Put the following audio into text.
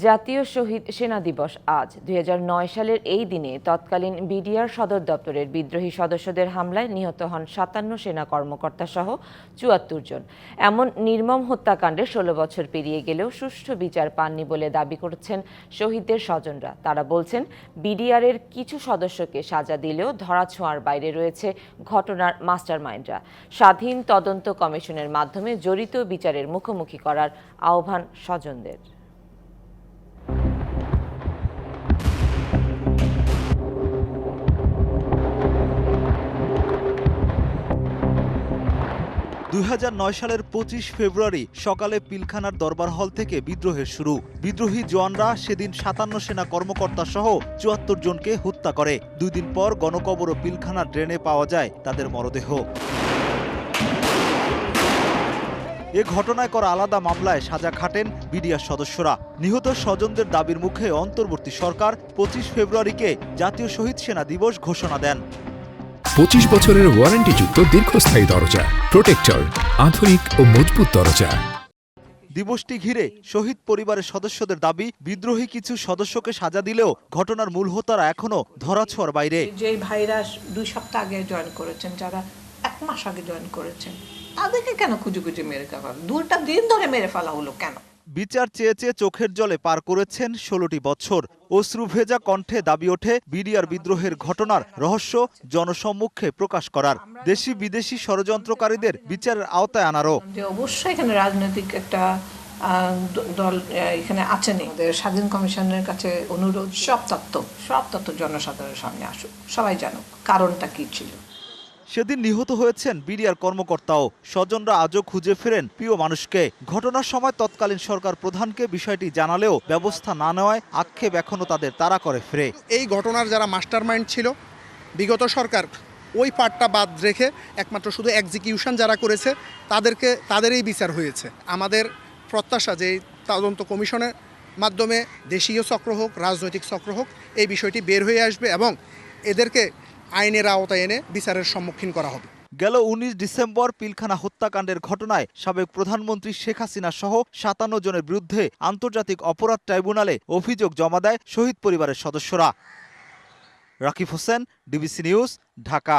জাতীয় শহীদ সেনা দিবস আজ। দু হাজার নয় সালের এই দিনে তৎকালীন বিডিআর সদর দপ্তরের বিদ্রোহী সদস্যদের হামলায় নিহত হন সাতান্ন সেনা কর্মকর্তা সহ চুয়াত্তর জন। এমন নির্মম হত্যাকাণ্ডে ষোলো বছর পেরিয়ে গেলেও সুষ্ঠু বিচার পাননি বলে দাবি করছেন শহীদদের স্বজনরা। তারা বলছেন, বিডিআরের কিছু সদস্যকে সাজা দিলেও ধরাছোঁয়ার বাইরে রয়েছে ঘটনার মাস্টারমাইন্ডরা। স্বাধীন তদন্ত কমিশনের মাধ্যমে জড়িত বিচারের মুখোমুখি করার আহ্বান স্বজনদের। দুই হাজার নয় সালের পঁচিশ ফেব্রুয়ারি সকালে পিলখানার দরবার হল থেকে বিদ্রোহের শুরু। বিদ্রোহী জওয়ানরা সেদিন সাতান্ন সেনা কর্মকর্তা সহ চুয়াত্তর জনকে হত্যা করে। দুই দিন পর গণকবর ও পিলখানার ড্রেনে পাওয়া যায় তাদের মরদেহ। এ ঘটনায় করা আলাদা মামলায় সাজা খাটেন বিডিআর সদস্যরা। নিহত স্বজনদের দাবির মুখে অন্তর্বর্তী সরকার পঁচিশ ফেব্রুয়ারিকে জাতীয় শহীদ সেনা দিবস ঘোষণা দেন। পঁচিশ বছরের ওয়ারেন্টিযুক্ত দীর্ঘস্থায়ী দরজা প্রোটেক্টর আধুনিক ও মজবুত দরজা। দিবসটি ঘিরে শহীদ পরিবারের সদস্যদের দাবি বিদ্রোহী কিছু সদস্যকে সাজা দিলেও ঘটনার মূল হোতারা এখনও ধরাছোঁয়ার বাইরে। যেই ভাইরা দুই সপ্তাহ আগে জয়েন করেছেন যারা এক মাস আগে জয়েন করেছেন তাদেরকে কেন খুঁজে খুঁজে মেরে ফেলা দুটা দিন ধরে মেরে ফেলা হলো কেন? বিচার চেয়ে চেয়ে চোখের জলে পার করেছেন ষোলোটি বছর। অশ্রুভেজা কণ্ঠে দাবি ওঠে বিডিআর বিদ্রোহের ঘটনার রহস্য জনসম্মুখে প্রকাশ করার। দেশি বিদেশি ষড়যন্ত্রকারীদের বিচারের আওতায় আনারও। অবশ্যই এখানে রাজনৈতিক একটা দল এখানে আমাদের স্বাধীন কমিশনের কাছে অনুরোধ, সব তত্ত্ব সব তত্ত্ব জনসাধারণের সামনে আসুক, সবাই জানুক, কারণটা কি ছিল? সেদিন নিহত হয়েছেন বিডিআর কর্মকর্তাও। স্বজনরা আজও খুঁজে ফেরেন প্রিয় মানুষকে। ঘটনার সময় তৎকালীন সরকার প্রধানকে বিষয়টি জানালেও ব্যবস্থা না নেওয়ায় আক্ষেপ এখনও তাদের তাড়া করে ফিরে। এই ঘটনার যারা মাস্টারমাইন্ড ছিল, বিগত সরকার, ওই পার্টটা বাদ রেখে একমাত্র শুধু এক্সিকিউশন যারা করেছে, তাদেরকে, তাদেরই বিচার হয়েছে। আমাদের প্রত্যাশা যে তদন্ত কমিশনের মাধ্যমে দেশীয় চক্র হোক, রাজনৈতিক চক্র হোক, এই বিষয়টি বের হয়ে আসবে এবং এদেরকে আইনের আওতায় এনে বিচারের সম্মুখীন করা হবে। গেল উনিশ ডিসেম্বর পিলখানা হত্যাকাণ্ডের ঘটনায় সাবেক প্রধানমন্ত্রী শেখ হাসিনা সহ সাতান্ন জনের বিরুদ্ধে আন্তর্জাতিক অপরাধ ট্রাইব্যুনালে অভিযোগ জমা দেয় শহীদ পরিবারের সদস্যরা। Rakib Hossain, DBC news, Dhaka.